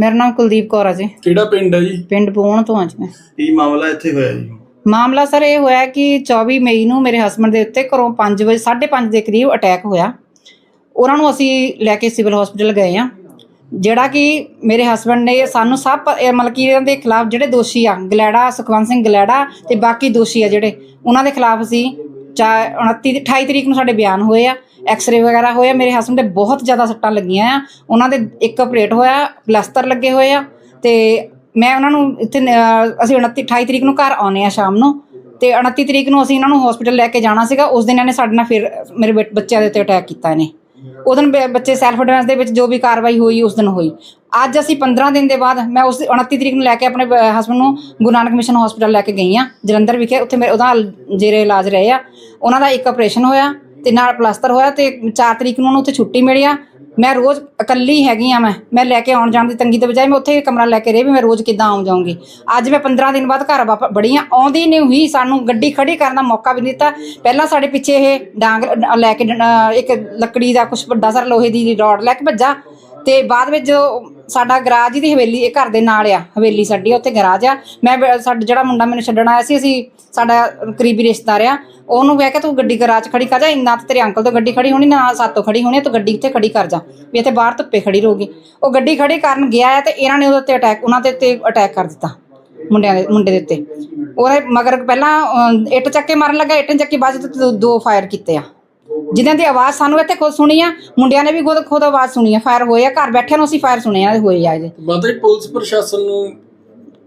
ਮੇਰਾ ਨਾਮ ਕੁਲਦੀਪ ਕੌਰ ਹੈ ਜੀ। ਕਿਹੜਾ ਪਿੰਡ ਹੈ ਜੀ? ਪਿੰਡ ਪੋਣ ਤੋਂ ਹਾਂ ਜੀ ਮੈਂ। ਕੀ ਮਾਮਲਾ ਇੱਥੇ ਹੋਇਆ ਜੀ? ਮਾਮਲਾ ਸਰ ਇਹ ਹੋਇਆ ਕਿ 24 ਮਈ ਨੂੰ ਮੇਰੇ ਹਸਬੰਡ ਦੇ ਉੱਤੇ ਘਰੋਂ 5 ਵਜੇ 5:30 ਦੇ ਕਰੀਬ ਅਟੈਕ ਹੋਇਆ। ਉਹਨਾਂ ਨੂੰ ਅਸੀਂ ਲੈ ਕੇ ਸਿਵਲ ਹਸਪੀਟਲ ਗਏ ਆ ਜਿਹੜਾ ਕਿ ਮੇਰੇ ਹਸਬੰਡ ਨੇ ਸਾਨੂੰ ਸਭ ਪ- ਇਹ ਮਤਲਬ ਕਿ ਇਹਨਾਂ ਦੇ ਖਿਲਾਫ ਜਿਹੜੇ ਦੋਸ਼ੀ ਆ ਗਲੈੜਾ ਸੁਖਵੰਤ ਸਿੰਘ ਗਲੈੜਾ ਤੇ ਬਾਕੀ ਦੋਸ਼ੀ ਆ ਜਿਹੜੇ ਉਹਨਾਂ ਦੇ ਖਿਲਾਫ ਅਸੀਂ ਚਾ 29 28 ਤਰੀਕ ਨੂੰ ਸਾਡੇ ਬਿਆਨ ਹੋਏ ਆ ਐਕਸ-ਰੇ ਵਗੈਰਾ ਹੋਇਆ ਮੇਰੇ ਹਸਬੰਡ ਦੇ ਬਹੁਤ ਜ਼ਿਆਦਾ ਸੱਟਾਂ ਲੱਗੀਆਂ ਆ, ਉਹਨਾਂ ਦੇ ਇੱਕ ਆਪਰੇਟ ਹੋਇਆ ਪਲਸਤਰ ਲੱਗੇ ਹੋਏ ਆ, ਤੇ ਮੈਂ ਉਹਨਾਂ ਨੂੰ ਇੱਥੇ ਅਸੀਂ 29 28 ਤਰੀਕ ਨੂੰ ਘਰ ਆਉਨੇ ਆ ਸ਼ਾਮ ਨੂੰ, ਤੇ 29 ਤਰੀਕ ਨੂੰ ਅਸੀਂ ਇਹਨਾਂ ਨੂੰ ਹਸਪੀਟਲ ਲੈ ਕੇ ਜਾਣਾ ਸੀਗਾ, ਉਸ ਦਿਨ ਇਹਨੇ ਸਾਡੇ ਨਾਲ ਫਿਰ ਮੇਰੇ ਬੱਚ- ਬੱਚਿਆਂ ਦੇ ਉੱਤੇ ਅਟੈਕ ਕੀਤਾ ਇਹਨੇ। ਉਹ ਦਿਨ ਬ- ਬੱਚੇ ਸੈਲਫ ਡਿਫੈਂਸ ਦੇ ਵਿੱਚ ਜੋ ਵੀ ਕਾਰਵਾਈ ਹੋਈ, ਉਸ ਦਿਨ ਹੋਈ। ਅੱਜ ਅਸੀਂ 15 ਦਿਨ ਦੇ ਬਾਅਦ ਮੈਂ ਉਸ 29 ਤਰੀਕ ਨੂੰ ਲੈ ਕੇ ਆਪਣੇ ਹਸਬੰਡ ਨੂੰ ਗੁਰੂ ਨਾਨਕ ਮਿਸ਼ਨ ਹਸਪੀਟਲ ਲੈ ਕੇ ਗਈ ਆ ਜਲੰਧਰ ਵਿਖੇ। ਉੱਥੇ ਮੇਰੇ ਉਹਦਾ ਜੇਰੇ ਇਲਾਜ ਰਹੇ ਆ। ਉਹਨਾਂ ਦਾ ਇੱਕ ਆਪਰੇਸ਼ਨ ਹੋਇਆ ਤੇ ਨਾਲ ਪਲਾਸਟਰ ਹੋਇਆ ਤੇ 4 ਤਰੀਕ ਨੂੰ ਉਹਨੂੰ ਉੱਥੇ ਛੁੱਟੀ ਮਿਲੀ ਆ। ਮੈਂ ਰੋਜ਼ ਇਕੱਲੀ ਹੈਗੀ ਆ ਮੈਂ ਮੈਂ ਲੈ ਕੇ ਆਉਣ ਜਾਣ ਦੀ ਤੰਗੀ ਤੋਂ ਬਜਾਏ ਮੈਂ ਉੱਥੇ ਹੀ ਕਮਰਾ ਲੈ ਕੇ ਰਹੀ ਵੀ ਮੈਂ ਰੋਜ਼ ਕਿੱਦਾਂ ਆਉਂ ਜਾਊਂਗੀ। ਅੱਜ ਮੈਂ 15 ਦਿਨ ਬਾਅਦ ਘਰ ਵਾਪਸ ਬੜੀ ਆ, ਆਉਂਦੀ ਨਹੀਂ ਹੋਈ ਸਾਨੂੰ, ਗੱਡੀ ਖੜੀ ਕਰਨ ਦਾ ਮੌਕਾ ਵੀ ਨਹੀਂ ਦਿੱਤਾ। ਪਹਿਲਾਂ ਸਾਡੇ ਪਿੱਛੇ ਇਹ ਡਾਂਗ ਲੈ ਕੇ ਡ- ਇੱਕ ਲੱਕੜੀ ਦਾ ਕੁਝ ਵੱਡਾ ਸਾਰਾ ਲੋਹੇ ਦੀ ਰੋਡ ਲੈ ਕੇ ਭੱਜਾ। ਤੇ ਬਾਅਦ ਵਿੱਚ ਜੋ ਸਾਡਾ ਗਰਾਜ ਦੀ ਹਵੇਲੀ ਇਹ ਘਰ ਦੇ ਨਾਲ ਆ ਹਵੇਲੀ ਸਾਡੀ ਉੱਥੇ ਗਰਾਜ ਆ। ਮੈਂ ਸਾਡਾ ਜਿਹੜਾ ਮੁੰਡਾ ਮੈਨੂੰ ਛੱਡਣ ਆਇਆ ਸੀ ਅਸੀਂ ਸਾਡਾ ਕਰੀਬੀ ਰਿਸ਼ਤੇਦਾਰ ਆ ਉਹਨੂੰ ਕਹਿ ਕੇ ਤੂੰ ਗੱਡੀ ਗਰਾਜ ਖੜੀ ਕਰ ਜਾ ਇੰਨਾ ਤੇ ਤੇਰੇ ਅੰਕਲ ਤੋਂ ਗੱਡੀ ਖੜੀ ਹੋਣੀ ਨਾ ਸਾਤੋਂ ਖੜੀ ਹੋਣੀ ਆ, ਤੂੰ ਗੱਡੀ ਇੱਥੇ ਖੜੀ ਕਰ ਜਾ ਵੀ ਇੱਥੇ ਬਾਹਰ ਧੁੱਪੇ ਖੜੀ ਰਹੂਗੀ। ਉਹ ਗੱਡੀ ਖੜੀ ਕਰਨ ਗਿਆ ਹੈ ਤੇ ਇਹਨਾਂ ਨੇ ਉਹਦੇ ਉੱਤੇ ਅਟੈਕ ਉਹਨਾਂ ਦੇ ਉੱਤੇ ਅਟੈਕ ਕਰ ਦਿੱਤਾ ਮੁੰਡਿਆਂ ਦੇ ਮੁੰਡੇ ਦੇ ਉੱਤੇ। ਉਹਦੇ ਮਗਰ ਪਹਿਲਾਂ ਅਹ, ਇੱਟ ਚੱਕੇ ਮਾਰਨ ਲੱਗਾ ਇੱਟ ਚੱਕੇ ਬਾਅਦ 'ਚ ਦੋ ਫਾਇਰ ਕੀਤੇ ਆ। ਜਿਨ੍ਹਾਂ ਦੀ ਆਵਾਜ਼ ਸਾਨੂੰ ਇੱਥੇ ਖੁਦ ਸੁਣੀ ਆ ਮੁੰਡਿਆਂ ਨੇ ਵੀ ਖੁਦ ਖੁਦ ਆਵਾਜ਼ ਸੁਣੀ ਆ ਫਾਇਰ ਹੋਏ ਆ ਘਰ ਬੈਠਿਆਂ ਨੂੰ ਅਸੀਂ ਫਾਇਰ ਸੁਣੇ ਆ ਹੋਏ ਆ ਇਹਦੇ ਮਾਤਾ ਜੀ ਪੁਲਿਸ ਪ੍ਰਸ਼ਾਸਨ ਨੂੰ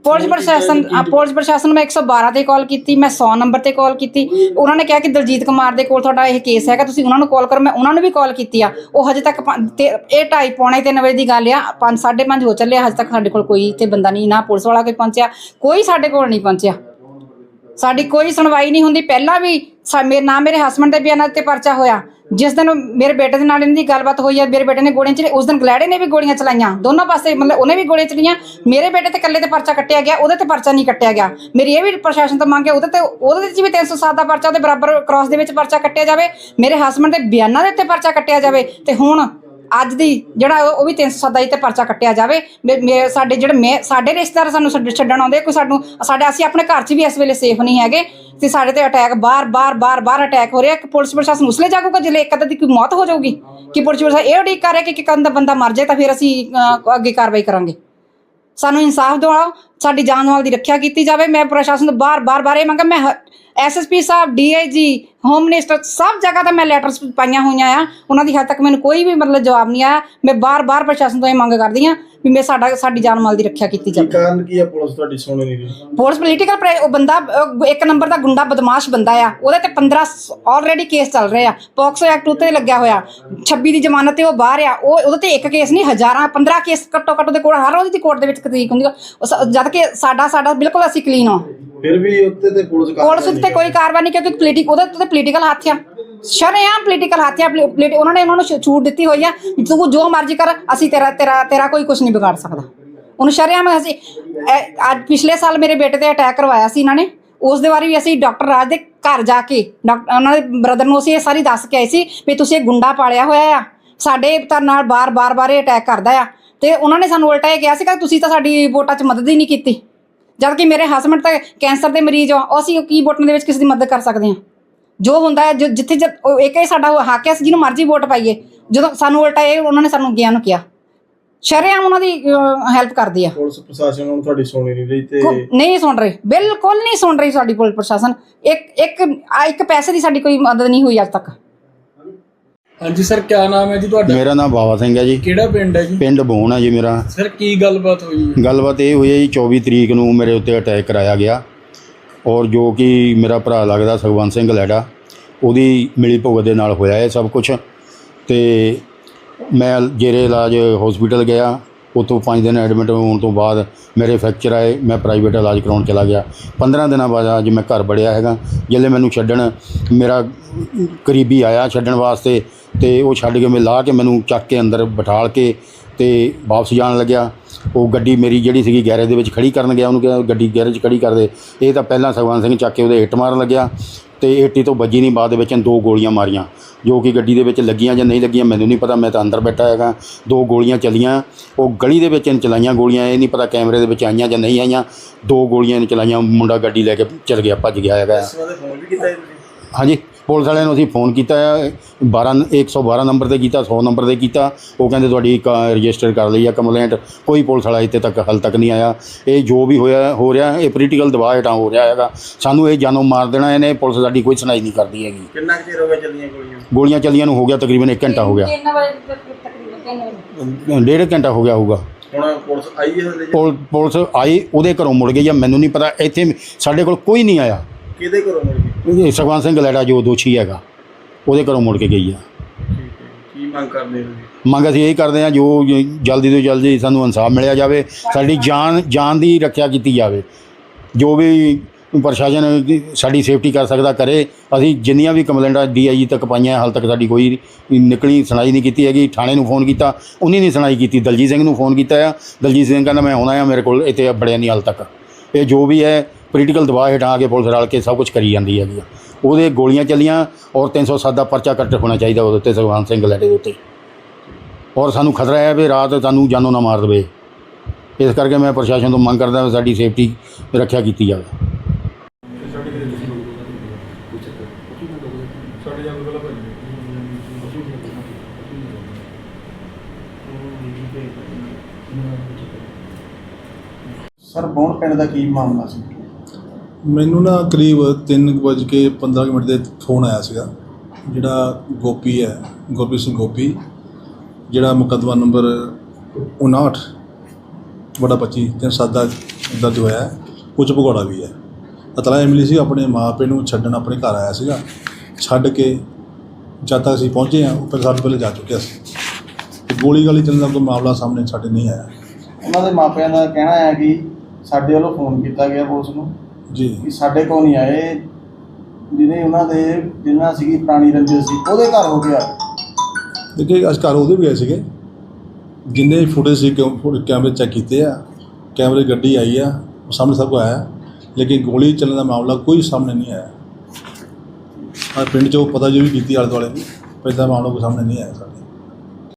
ਪੁਲਿਸ ਪ੍ਰਸ਼ਾਸਨ ਆ, ਪੁਲਿਸ ਪ੍ਰਸ਼ਾਸਨ ਨੂੰ ਮੈਂ 112 ਤੇ ਕਾਲ ਕੀਤੀ ਮੈਂ 100 ਨੰਬਰ ਤੇ ਕਾਲ ਕੀਤੀ। ਉਹਨਾਂ ਨੇ ਕਿਹਾ ਕਿ ਦਲਜੀਤ ਕੁਮਾਰ ਦੇ ਕੋਲ ਤੁਹਾਡਾ ਇਹ ਕੇਸ ਹੈਗਾ ਤੁਸੀਂ ਉਹਨਾਂ ਨੂੰ ਕਾਲ ਕਰੋ ਮੈਂ ਉਹਨਾਂ ਨੂੰ ਵੀ ਕਾਲ ਕੀਤੀ ਆ। ਉਹ ਹਜੇ ਤੱਕ ਪੰ- ਤੇ ਇਹ ਢਾਈ ਪੌਣੇ 3 ਵਜੇ ਦੀ ਗੱਲ ਆ 5 5:30 ਹੋ ਚੱਲੇ ਹਜੇ ਤੱਕ ਸਾਡੇ ਕੋਲ ਕੋਈ ਇੱਥੇ ਬੰਦਾ ਨਹੀਂ ਨਾ ਪੁਲਿਸ ਵਾਲਾ ਕੋਈ ਪਹੁੰਚਿਆ ਕੋਈ ਸਾਡੇ ਕੋਲ ਨਹੀਂ ਪਹੁੰਚਿਆ। ਸਾਡੀ ਕੋਈ ਸੁਣਵਾਈ ਨਹੀਂ ਹੁੰਦੀ। ਪਹਿਲਾਂ ਵੀ ਸਾ- ਮੇਰੇ ਨਾ ਮੇਰੇ ਹਸਬੰਡ ਦੇ ਬਿਆਨਾਂ ਤੇ ਪਰਚਾ ਹੋਇਆ। ਜਿਸ ਦਿਨ ਮੇਰੇ ਬੇਟੇ ਦੇ ਨਾਲ ਇਹਨਾਂ ਦੀ ਗੱਲਬਾਤ ਹੋਈ ਹੈ ਮੇਰੇ ਬੇਟੇ ਨੇ ਗੋਲੀਆਂ ਚਲਾਈ ਉਸ ਦਿਨ ਗਲੈੜੇ ਨੇ ਵੀ ਗੋਲੀਆਂ ਚਲਾਈਆਂ। ਦੋਨੋਂ ਪਾਸੇ ਮਤਲਬ ਉਹਨੇ ਵੀ ਗੋਲੀਆਂ ਚਲਾਈਆਂ। ਮੇਰੇ ਬੇਟੇ ਤੇ ਇਕੱਲੇ ਤੇ ਪਰਚਾ ਕੱਟਿਆ ਗਿਆ, ਉਹਦੇ ਤੇ ਪਰਚਾ ਨਹੀਂ ਕੱਟਿਆ ਗਿਆ। ਮੇਰੀ ਇਹ ਵੀ ਪ੍ਰਸ਼ਾਸਨ ਤੋਂ ਮੰਗ ਹੈ, ਉਹਦੇ ਤੇ ਉਹਦੇ ਵਿੱਚ ਵੀ 307 ਦਾ ਪਰਚਾ, ਉਹਦੇ ਬਰਾਬਰ ਕ੍ਰਾਸ ਦੇ ਵਿੱਚ ਪਰਚਾ ਕੱਟਿਆ ਜਾਵੇ। ਮੇਰੇ ਹਸਬੰਡ ਦੇ ਬਿਆਨਾਂ ਦੇ ਉੱਤੇ ਪਰਚਾ ਕੱਟਿਆ ਜਾਵੇ। ਤੇ ਹੁਣ ਅੱਜ ਦੀ ਜਿਹੜਾ ਉਹ ਵੀ 307 ਦਾ ਤੇ ਪਰਚਾ ਕੱਟਿਆ ਜਾਵੇ। ਮੇ- ਸਾਡੇ ਜਿਹੜੇ ਮੈਂ ਸਾਡੇ ਰਿਸ਼ਤੇਦਾਰ ਸਾਨੂੰ ਛੱਡ- ਛੱਡਣ ਆਉਂਦੇ ਕੋਈ ਸਾਨੂੰ ਸਾਡੇ ਅਸੀਂ ਆਪਣੇ ਘਰ 'ਚ ਵੀ ਇਸ ਵੇਲੇ ਸੇਫ ਨਹੀਂ ਹੈਗੇ। ਤੇ ਸਾਡੇ ਤੇ ਅਟੈਕ ਬਾਰ ਬਾਰ ਬਾਰ ਬਾਰ ਅਟੈਕ ਹੋ ਰਿਹਾ। ਕਿ ਪੁਲਿਸ ਪ੍ਰਸ਼ਾਸਨ ਉਸਲੇ ਜਾਗੂਗਾ ਜੇ ਇੱਕ ਅੱਧੇ ਦੀ ਕੋਈ ਮੌਤ ਹੋ ਜਾਊਗੀ? ਕਿ ਪੁਲਿਸ ਪ੍ਰਸ਼ਾਸਨ ਇਹ ਉਡੀਕ ਕਰ ਰਿਹਾ ਕਿ ਇੱਕ ਅੰਦਾ ਬੰਦਾ ਮਰ ਜਾਏ ਤਾਂ ਫਿਰ ਅਸੀਂ ਅਹ, ਅੱਗੇ ਕਾਰਵਾਈ ਕਰਾਂਗੇ। ਸਾਨੂੰ ਇਨਸਾਫ ਦਿਵਾਓ ਸਾਡੀ ਜਾਨ ਮਾਲ ਦੀ ਰੱਖਿਆ ਕੀਤੀ ਜਾਵੇ। ਮੈਂ ਪ੍ਰਸ਼ਾਸਨ ਤੋਂ ਬਾਰ ਬਾਰ ਬਾਰ ਇਹ ਮੰਗਾ, ਮੈਂ ਐਸਐਸਪੀ ਸਾਹਿਬ ਡੀਆਈਜੀ ਹੋਮ ਮਿਨਿਸਟਰ ਸਭ ਜਗ੍ਹਾ ਤੇ ਮੈਂ ਲੈਟਰਸ ਪਾਈਆਂ ਹੋਈਆਂ ਆ। ਉਹਨਾਂ ਦੀ ਹੱਦ ਤੱਕ ਮੈਨੂੰ ਕੋਈ ਵੀ ਮਤਲਬ ਜਵਾਬ ਨਹੀਂ ਆਇਆ। ਮੈਂ ਬਾਰ ਬਾਰ ਪ੍ਰਸ਼ਾਸਨ ਤੋਂ ਇਹ ਮੰਗ ਕਰਦੀ ਆ ਵੀ ਮੈਂ ਸਾਡਾ ਸਾਡੀ ਜਾਨ ਮਾਲ ਦੀ ਰੱਖਿਆ ਕੀਤੀ ਜਾਵੇ। ਕਾਰਨ ਕੀ ਹੈ ਪੁਲਿਸ ਤੁਹਾਡੀ ਸੁਣ ਨਹੀਂ? ਰਹੀ ਪੁਲਿਸ ਪੋਲੀਟੀਕਲ ਉਹ ਬੰਦਾ ਅਹ, ਇੱਕ ਨੰਬਰ ਦਾ ਗੁੰਡਾ ਬਦਮਾਸ਼ ਬੰਦਾ ਆ। ਉਹਦੇ ਤੇ 15 ਆਲਰੇਡੀ ਕੇਸ ਚੱਲ ਰਹੇ ਆ। ਪੌਕਸੋ ਐਕਟ ਉੱਤੇ ਲੱਗਿਆ ਹੋਇਆ। 26 ਦੀ ਜ਼ਮਾਨਤ ਤੇ ਉਹ ਬਾਹਰ ਆ। ਉਹ ਉਹਦੇ ਤੇ ਇੱਕ ਕੇਸ ਨਹੀਂ ਹਜ਼ਾਰਾਂ 15 ਕੇਸ ਘੱਟੋ ਘੱਟ ਦੇ ਕੋਲ ਹਰ ਰੋਜ਼ ਦੀ ਕੋਰਟ ਦੇ ਵਿੱਚ ਤਰੀਕ ਹੁੰਦੀ ਆ। ਉਹ ਸ- ਜਦ ਕਿ ਸਾਡਾ ਸਾਡਾ ਬਿਲਕੁਲ ਅਸੀਂ ਕਲੀਨ ਹਾਂ ਫਿਰ ਵੀ ਉੱਤੇ ਤੇ ਪੁਲਿਸ ਕਾਰਵਾਈ ਪੁਲਿਸ ਉੱਤੇ ਕੋਈ ਕਾਰਵਾਈ ਨਹੀਂ ਕਿਉਂਕਿ ਪੋਲੀਟਿਕ ਉਹਦੇ ਉੱਤੇ ਪੋਲੀਟੀਕਲ ਹੱਥ ਆ। ਸ਼ਰੇਆਮ ਪੋਲੀਟੀਕਲ ਹੱਥ ਆ ਪੋਲੀਟੀ- ਉਹਨਾਂ ਨੇ ਉਹਨਾਂ ਨੂੰ ਛੂਟ ਦਿੱਤੀ ਹੋਈ ਆ। ਤੂੰ ਜੋ ਮਰਜ਼ੀ ਕਰ, ਅਸੀਂ ਤੇਰਾ ਤੇਰਾ ਤੇਰਾ ਕੋਈ ਕੁਝ ਨਹੀਂ ਵਿਗਾੜ ਸਕਦਾ। ਉਹਨੂੰ ਸ਼ਰੇਆਮ ਅਸੀਂ ਇਹ- ਅੱਜ ਪਿਛਲੇ ਸਾਲ ਮੇਰੇ ਬੇਟੇ ਤੇ ਅਟੈਕ ਕਰਵਾਇਆ ਸੀ ਇਹਨਾਂ ਨੇ। ਉਸ ਦੇ ਬਾਰੇ ਵੀ ਅਸੀਂ ਡਾਕਟਰ ਰਾਜ ਦੇ ਘਰ ਜਾ ਕੇ ਡਾਕਟਰ ਉਹਨਾਂ ਦੇ ਬ੍ਰਦਰ ਨੂੰ ਅਸੀਂ ਇਹ ਸਾਰੀ ਦੱਸ ਕੇ ਆਏ ਸੀ ਵੀ ਤੁਸੀਂ ਇਹ ਗੁੰਡਾ ਪਾਲਿਆ ਹੋਇਆ ਆ। ਸਾਡੇ ਤਾਂ ਨਾਲ ਬਾਰ-ਬਾਰ ਬਾਰ ਇਹ ਅਟੈਕ ਕਰਦਾ ਆ। ਤੇ ਉਹਨਾਂ ਨੇ ਸਾਨੂੰ ਉਲਟਾ ਇਹ ਕਿਹਾ ਸੀ ਕਿ ਤੁਸੀਂ ਤਾਂ ਸਾਡੀ ਵੋਟਾਂ 'ਚ ਮਦਦ ਹੀ ਨਹੀਂ ਕੀਤੀ। ਜਦ ਕਿ ਮੇਰੇ ਹਸਬੰਡ ਤਾਂ ਕੈਂਸਰ ਦੇ ਮਰੀਜ਼ ਆ, ਉਹ ਅਸੀਂ ਕੀ ਵੋਟਾਂ ਦੇ ਵਿੱਚ ਕਿਸੇ ਦੀ ਮਦਦ ਕਰ ਸਕਦੇ ਹਾਂ ਜੋ ਹੁੰਦਾ ਹੈ ਜਿੱਥੇ ਇੱਕ ਹੀ ਸਾਡਾ ਹੱਕ ਹੈ ਜਿਹਨੂੰ ਮਰਜ਼ੀ ਵੋਟ ਪਾਈਏ ਜਦੋਂ ਸਾਨੂੰ ਉਲਟਾ ਇਹ ਉਹਨਾਂ ਨੇ ਸਾਨੂੰ ਗਿਆਨ ਕਿਹਾ। ਸ਼ਰੇਆਮ ਉਹਨਾਂ ਦੀ ਹੈਲਪ ਕਰਦੀ ਆ। ਪੁਲਿਸ ਪ੍ਰਸ਼ਾਸਨ ਨੂੰ ਤੁਹਾਡੀ ਸੁਣ ਨਹੀਂ ਰਹੀ ਤੇ ਨਹੀਂ ਸੁਣ ਰਹੀ। ਬਿਲਕੁਲ ਨਹੀਂ ਸੁਣ ਰਹੀ ਸਾਡੀ ਪੁਲਿਸ ਪ੍ਰਸ਼ਾਸਨ। ਇੱਕ ਇੱਕ ਆ ਇੱਕ ਪੈਸੇ ਦੀ ਸਾਡੀ ਕੋਈ ਮਦਦ ਨਹੀਂ ਹੋਈ ਅੱਜ ਤੱਕ। ਹਾਂਜੀ ਸਰ ਕੀ ਨਾਮ ਹੈ ਜੀ ਤੁਹਾਡਾ? ਮੇਰਾ ਨਾਮ ਬਾਵਾ ਸਿੰਘ ਹੈ ਜੀ। ਕਿਹੜਾ ਪਿੰਡ ਹੈ ਜੀ? ਪਿੰਡ ਬੋਨ ਹੈ ਜੀ ਮੇਰਾ। ਸਰ ਕੀ ਗੱਲਬਾਤ ਹੋਈ ਹੈ? ਗੱਲਬਾਤ ਇਹ ਹੋਈ ਹੈ ਜੀ 24 ਤਰੀਕ ਨੂੰ ਮੇਰੇ ਉੱਤੇ ਅਟੈਕ ਕਰਾਇਆ ਗਿਆ। ਔਰ ਜੋ ਕਿ ਮੇਰਾ ਭਰਾ ਲੱਗਦਾ ਸੁਖਵੰਤ ਸਿੰਘ ਲੈੜਾ ਉਹਦੀ ਮਿਲੀ ਭੁਗਤ ਦੇ ਨਾਲ ਹੋਇਆ ਇਹ ਸਭ ਕੁਝ ਤੇ ਮੈਂ ਜੇਰੇ ਇਲਾਜ ਹਸਪੀਟਲ ਗਿਆ, ਉੱਥੋਂ 5 ਦਿਨ ਐਡਮਿਟ ਹੋਣ ਤੋਂ ਬਾਅਦ ਮੇਰੇ ਫ੍ਰੈਕਚਰ ਆਏ, ਮੈਂ ਪ੍ਰਾਈਵੇਟ ਇਲਾਜ ਕਰਾਉਣ ਚਲਾ ਗਿਆ। 15 ਦਿਨਾਂ ਬਾਅਦ ਅੱਜ ਮੈਂ ਘਰ ਬੜਿਆ ਹੈਗਾ ਜਿੱਲੇ ਮੈਨੂੰ ਛੱਡਣ, ਮੇਰਾ ਕਰੀਬੀ ਆਇਆ ਛੱਡਣ ਵਾਸਤੇ, ਤੇ ਉਹ ਛੱਡ ਕੇ ਮੈਂ ਲਾ ਕੇ ਮੈਨੂੰ ਚੱਕ ਕੇ ਅੰਦਰ ਬਿਠਾਲ ਕੇ ਤੇ ਵਾਪਸ ਜਾਣ ਲੱਗਿਆ। ਉਹ ਗੱਡੀ ਮੇਰੀ ਜਿਹੜੀ ਸੀਗੀ ਗੈਰੇਜ ਦੇ ਵਿੱਚ ਖੜੀ ਕਰਨ ਗਿਆ, ਉਹਨੂੰ ਕਿਹਾ ਗੱਡੀ ਗੈਰੇਜ 'ਚ ਖੜੀ ਕਰ ਦੇ। ਇਹ ਤਾਂ ਪਹਿਲਾਂ ਸਗਵੰਤ ਸਿੰਘ ਚੱਕ ਕੇ ਉਹਦੇ ਹਿੱਟ ਮਾਰਨ ਲੱਗਿਆ ਤੇ ਹਿੱਟੀ ਤੋਂ ਵੱਜੀ ਨਹੀਂ, ਬਾਅਦ ਦੇ ਵਿੱਚ ਦੋ ਗੋਲੀਆਂ ਮਾਰੀਆਂ, ਜੋ ਕਿ ਗੱਡੀ ਦੇ ਵਿੱਚ ਲੱਗੀਆਂ ਜਾਂ ਨਹੀਂ ਲੱਗੀਆਂ ਮੈਨੂੰ ਨਹੀਂ ਪਤਾ, ਮੈਂ ਤਾਂ ਅੰਦਰ ਬੈਠਾ ਹੈਗਾ। ਦੋ ਗੋਲੀਆਂ ਚੱਲੀਆਂ, ਉਹ ਗਲੀ ਦੇ ਵਿੱਚ ਇਹਨੇ ਚਲਾਈਆਂ ਗੋਲੀਆਂ, ਇਹ ਨਹੀਂ ਪਤਾ ਕੈਮਰੇ ਦੇ ਵਿੱਚ ਆਈਆਂ ਜਾਂ ਨਹੀਂ ਆਈਆਂ। ਦੋ ਗੋਲੀਆਂ ਇਹਨੇ ਚਲਾਈਆਂ, ਮੁੰਡਾ ਗੱਡੀ ਲੈ ਕੇ ਚਲ ਗਿਆ, ਭੱਜ ਗਿਆ ਹੈਗਾ। ਜੀ ਹਾਂਜੀ ਪੁਲਿਸ ਵਾਲਿਆਂ ਨੂੰ ਅਸੀਂ ਫੋਨ ਕੀਤਾ ਹੈ 12 112 ਨੰਬਰ ਤੇ ਕੀਤਾ 100 ਨੰਬਰ ਤੇ ਕੀਤਾ। ਉਹ ਕਹਿੰਦੇ ਤੁਹਾਡੀ ਰਜਿਸਟਰ ਕਰ ਲਈ ਆ ਕੰਪਲੇਂਟ। ਕੋਈ ਪੁਲਿਸ ਵਾਲਾ ਇੱਥੇ ਤੱਕ ਹਾਲ ਤੱਕ ਨਹੀਂ ਆਇਆ। ਇਹ ਜੋ ਵੀ ਹੋਇਆ ਹੋ ਰਿਹਾ ਇਹ ਪੋਲੀਟੀਕਲ ਦਬਾਅ ਹੇਠਾਂ ਹੋ ਰਿਹਾ ਹੈਗਾ। ਸਾਨੂੰ ਇਹ ਜਾਨੋਂ ਮਾਰ ਦੇਣਾ ਇਹਨੇ ਪੁਲਿਸ ਸਾਡੀ ਕੋਈ ਸੁਣਾਈ ਨਹੀਂ ਕਰਦੀ ਹੈਗੀ। ਕਿੰਨਾ ਕੁ ਚਿਰ ਹੋ ਗਿਆ ਚੱਲੀਆਂ ਗੋਲੀਆਂ? ਗੋਲੀਆਂ ਚੱਲੀਆਂ ਨੂੰ ਹੋ ਗਿਆ ਤਕਰੀਬਨ 1 ਘੰਟਾ ਹੋ ਗਿਆ। 3 ਵਜੇ ਤਕਰੀਬਨ 3 ਵਜੇ ਡੇਢ ਘੰਟਾ ਹੋ ਗਿਆ ਹੋਊਗਾ। ਹੁਣ ਪੁਲਿਸ ਆਈ ਹੈ ਜੀ ਪੁਲਿਸ ਆਈ ਉਹਦੇ ਘਰੋਂ ਮੁੜ ਗਈ ਆ ਮੈਨੂੰ ਨਹੀਂ ਪਤਾ ਇੱਥੇ ਸਾਡੇ ਕੋਲ ਕੋਈ ਨਹੀਂ ਆਇਆ। ਕਿਹਦੇ ਘਰੋਂ ਮੁੜ ਗਈ? ਇਹ ਸੁਖਵੰਤ ਸਿੰਘ ਲੈੜਾ ਜੋ ਦੋਸ਼ੀ ਹੈਗਾ ਉਹਦੇ ਘਰੋਂ ਮੁੜ ਕੇ ਗਈ ਆ। ਕੀ ਮੰਗ ਕਰਦੇ ਹੋ ਮੰਗ ਅਸੀਂ ਇਹ ਕਰਦੇ ਹਾਂ ਜੋ ਜਲਦੀ ਤੋਂ ਜਲਦੀ ਸਾਨੂੰ ਇਨਸਾਫ ਮਿਲਿਆ ਜਾਵੇ ਸਾਡੀ ਜਾਨ ਜਾਨ ਦੀ ਰੱਖਿਆ ਕੀਤੀ ਜਾਵੇ। ਜੋ ਵੀ ਪ੍ਰਸ਼ਾਸਨ ਸਾਡੀ ਸੇਫਟੀ ਕਰ ਸਕਦਾ ਕਰੇ ਅਸੀਂ ਜਿੰਨੀਆਂ ਵੀ ਕੰਪਲੇਂਟਾਂ ਡੀਆਈਜੀ ਤੱਕ ਪਾਈਆਂ ਹਾਲ ਤੱਕ ਸਾਡੀ ਕੋਈ ਨਿਕਲੀ ਸੁਣਾਈ ਨਹੀਂ ਕੀਤੀ ਹੈਗੀ ਥਾਣੇ ਨੂੰ ਫੋਨ ਕੀਤਾ ਉਹਨੇ ਨਹੀਂ ਸੁਣਾਈ ਕੀਤੀ ਦਲਜੀਤ ਸਿੰਘ ਨੂੰ ਫੋਨ ਕੀਤਾ ਆ। ਦਲਜੀਤ ਸਿੰਘ ਕਹਿੰਦਾ ਮੈਂ ਆਉਣਾ ਆ ਮੇਰੇ ਕੋਲ ਇੱਥੇ ਬੜਿਆ ਨਹੀਂ ਹਾਲ ਤੱਕ। ਇਹ ਜੋ ਵੀ ਹੈ ਪੋਲੀਟੀਕਲ ਦਬਾਅ ਹੇਠਾਂ ਆ ਕੇ ਪੁਲਿਸ ਰਲ ਕੇ ਸਭ ਕੁਝ ਕਰੀ ਜਾਂਦੀ ਹੈਗੀ ਆ। ਉਹਦੇ ਗੋਲੀਆਂ ਚੱਲੀਆਂ ਔਰ 307 ਦਾ ਪਰਚਾ ਕੱਟ ਹੋਣਾ ਚਾਹੀਦਾ ਉਹਦੇ ਉੱਤੇ, ਸੁਖਵੰਤ ਸਿੰਘ ਲੜੇ ਦੇ ਉੱਤੇ। ਔਰ ਸਾਨੂੰ ਖਤਰਾ ਹੈ ਵੀ ਰਾਤ ਸਾਨੂੰ ਜਾਨੋਂ ਨਾ ਮਾਰ ਦੇਵੇ। ਇਸ ਕਰਕੇ ਮੈਂ ਪ੍ਰਸ਼ਾਸਨ ਤੋਂ ਮੰਗ ਕਰਦਾ ਵੀ ਸਾਡੀ ਸੇਫਟੀ ਰੱਖਿਆ ਕੀਤੀ ਜਾਵੇ। ਸਰ, ਬੌਣ ਪਿੰਡ ਦਾ ਕੀ ਮਾਮਲਾ ਸੀ? ਮੈਨੂੰ ਨਾ ਕਰੀਬ 3:15 ਮਿੰਟ ਦੇ ਫੋਨ ਆਇਆ ਸੀਗਾ, ਜਿਹੜਾ ਗੋਪੀ ਹੈ ਗੁਰਪ੍ਰੀਤ ਸਿੰਘ ਗੋਪੀ, ਜਿਹੜਾ ਮੁਕੱਦਮਾ ਨੰਬਰ 59 ਬੜਾ 25 ਤਿੰਨ ਸਾਦਾ ਦਰਜ ਹੋਇਆ ਹੈ ਕੁਝ ਭਗੌੜਾ ਵੀ ਹੈ। ਅਤਲਾ ਮਿਲੀ ਸੀ ਆਪਣੇ ਮਾਪੇ ਨੂੰ ਛੱਡਣ ਆਪਣੇ ਘਰ ਆਇਆ ਸੀਗਾ। ਛੱਡ ਕੇ ਜਦ ਤੱਕ ਅਸੀਂ ਪਹੁੰਚੇ ਹਾਂ, ਉਹ ਪਹਿਲਾਂ ਸਾਡੇ ਪਹਿਲੇ ਜਾ ਚੁੱਕਿਆ ਸੀ। ਤੇ ਗੋਲੀ ਗਾਲੀ ਚੱਲਣ ਦਾ ਕੋਈ ਮਾਮਲਾ ਸਾਹਮਣੇ ਸਾਡੇ ਨਹੀਂ ਆਇਆ। ਉਹਨਾਂ ਦੇ ਮਾਪਿਆਂ ਦਾ ਕਹਿਣਾ ਹੈ ਕਿ ਸਾਡੇ ਵੱਲੋਂ ਫੋਨ ਕੀਤਾ ਗਿਆ ਪੁਲਿਸ ਨੂੰ। ਜੀ। ਕਿ ਸਾਡੇ ਕੋਲ ਨਹੀਂ ਆਏ। ਜਿਹਨੇ ਉਹਨਾਂ ਦੇ ਜਿੰਨਾ ਸੀਗੀ ਪੁਰਾਣੀ ਰੰਜਿਸ਼ ਸੀ ਉਹਦੇ ਘਰ ਹੋ ਗਿਆ। ਦੇਖੇ ਅੱਜ ਘਰ ਉਹਦੇ ਵੀ ਗਏ ਸੀਗੇ। ਜਿੰਨੇ ਫੁਟੇਜ ਸੀ ਕੈਮਰੇ ਚੈੱਕ ਕੀਤੇ ਆ। ਕੈਮਰੇ ਗੱਡੀ ਆਈ ਆ ਉਹ ਸਾਹਮਣੇ ਸਭ ਕੁਝ ਆਇਆ। ਲੇਕਿਨ ਗੋਲੀ ਚੱਲਣ ਦਾ ਮਾਮਲਾ ਕੋਈ ਸਾਹਮਣੇ ਨਹੀਂ ਆਇਆ। ਆ ਪਿੰਡ 'ਚ ਉਹ ਪਤਾ ਜੋ ਵੀ ਕੀਤੀ ਆਲੇ ਦੁਆਲੇ ਦੀ ਪਰ ਏਦਾਂ ਮਾਮਲਾ ਕੋਈ ਸਾਹਮਣੇ ਨਹੀਂ ਆਇਆ ਸਾਡੇ